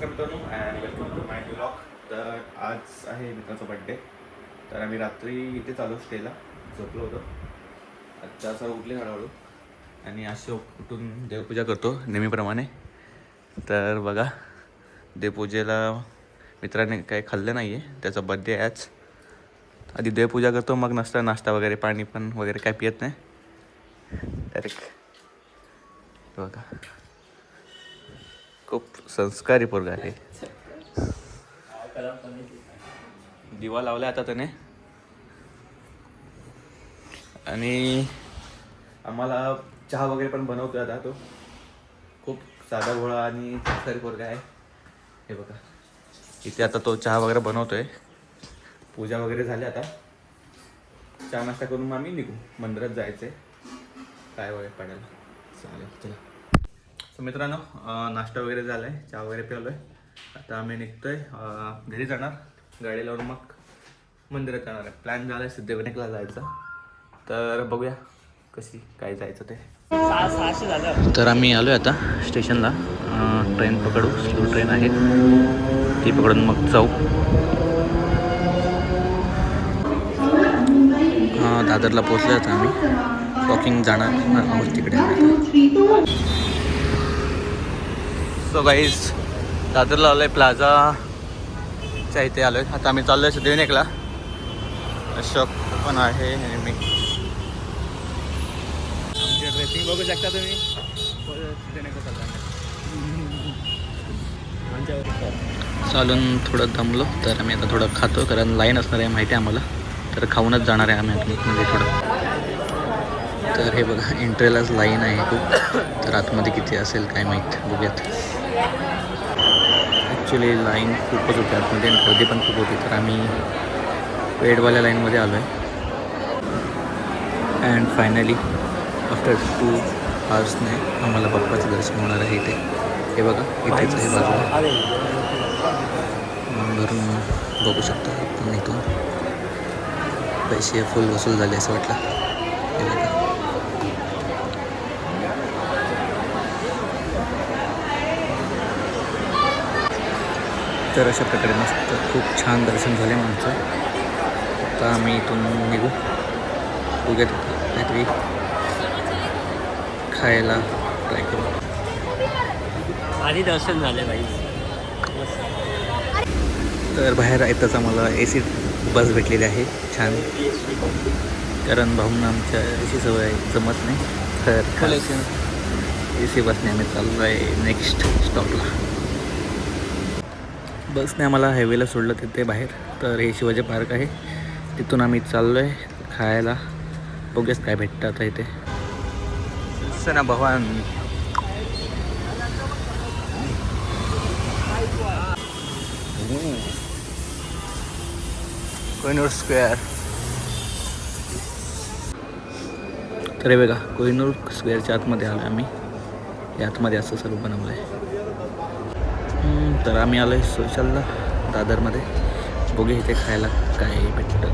नमस्कार मित्रांनो and welcome to my blog तर आज आहे मित्राचा बड्डे तर आम्ही रात्री इथे चालू स्टेला झोपलो होतो. आजच्या असं उठले हळूहळू. आणि असे उठून देवपूजा करतो नेहमीप्रमाणे. तर बघा देवपूजेला मित्राने काही खाल्लं नाही आहे त्याचा बड्डे आहे आज. आधी देवपूजा करतो मग नसता नाश्ता वगैरे पाणी पण वगैरे काय पियत नाही. डायरेक्ट बघा. खूप संस्कारी पोरगा आहे. दिवा लावला आता त्याने. आणि आम्हाला चहा वगैरे पण बनवतो आता तो. खूप साधा गोळा आणि संस्कारी पोरगा आहे. हे बघा. इथे आता तो चहा वगैरे बनवतोय. पूजा वगैरे झाली आता. चहा नाश्ता करून मग आम्ही निघू. मंदिरात जायचंय. काय वगैरे पडायला चालेल चला. सो मित्रांनो नाश्ता वगैरे झाला आहे चहा वगैरे प्यालो आहे आता आम्ही निघतोय घरी जाणार. गाडी लावून मग मंदिरात जाणार आहे. प्लॅन झाला आहे सिद्धिविनायकला जायचा. तर बघूया कशी काय जायचं ते. तर आम्ही आलो आहे आता स्टेशनला. ट्रेन पकडू. स्लो ट्रेन आहे. ती पकडून मग जाऊ. हां दादरला पोचलो आता आम्ही. वॉकिंग जाणार. आहोत तिकडे. सो गाईज दादरला आलो आहे प्लाझाच्या इथे आलो आहे आता आम्ही चाललो आहे सिद्धिविनायकला. अशोक पण आहे मी. आमची ड्रेसिंग बघू शकता तुम्ही. चालून थोडं दमलो तर आम्ही आता थोडं खातो कारण लाईन असणार आहे माहिती आहे आम्हाला. तर खाऊनच जाणार आहे आम्ही आतमध्ये थोडं. तर हे बघा एंट्रीलाच लाईन आहे खूप. तर आतमध्ये किती असेल काय माहीत बघूयात. ॲक्च्युली लाईन खूपच होती. आतमध्ये आणि गर्दी पण खूप होती. तर आम्ही पेडवाल्या लाईनमध्ये आलो आहे अँड फायनली आफ्टर टू आवर्सने आम्हाला बाप्पाचं दर्शन होणार आहे इथे. हे बघा इथेच आहे बाजूला. घरून बघू शकता आपण इथून. पैसे फुल वसूल झाले असं वाटलं हे बघा तर अशा प्रकारे मस्त खूप छान दर्शन झाले आमचं आता आम्ही इथून निघू. बघूयात काहीतरी खायला ट्राय करू. आधी दर्शन झाले भाई. तर बाहेर येताच आम्हाला ए सी बस भेटलेली आहे छान. कारण भाऊंना आमच्या अशी सवय आहे, जमत नाही. तर ए सी बसने आम्ही चाललो आहे नेक्स्ट स्टॉपला बसने आम्हाला हायवेला सोडलं तिथे बाहेर. तर हे शिवाजी पार्क आहे. तिथून आम्ही चाललो आहे खायला. बघूयाच काय भेटतं आता इथे. ना भगवान कोहिनूर स्क्वेअर. तर हे बघा कोहिनूर स्क्वेअरच्या आतमध्ये आलो आम्ही. या आतमध्ये असं सर्व बनवलं आहे तर आम्ही आलो आहे सोशलला दादरमध्ये. बघू इथे खायला काय भेटतं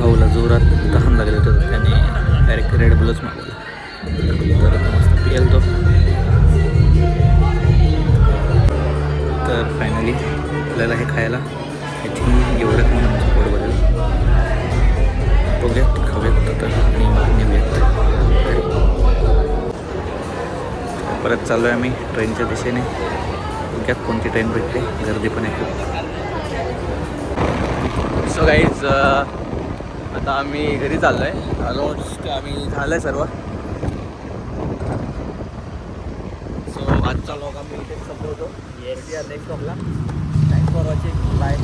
भाऊला जोरात तहान लागलं होतं त्याने डायरेक्ट रेड बुलच मागवला. तर मस्त पियल तो. तर फायनली आपल्याला हे खायला आय थिंक एवढं म्हणून आमचं पोट बदल बघूयात खाऊयात तर आणि मग घेऊयात परत चाललो आहे आम्ही ट्रेनच्या दिशेने. बघूयात कोणती ट्रेन भेटते. गर्दी पण आहे. खूप सो गाईज आता आम्ही घरी चाललो आहे ऑलमोस्ट आम्ही झालं आहे सर्व. सो आजचा लॉग आम्ही इथेच संपवतो. येस नेक्स्ट ब्लॉगला थँक्स फॉर वॉचिंग बाय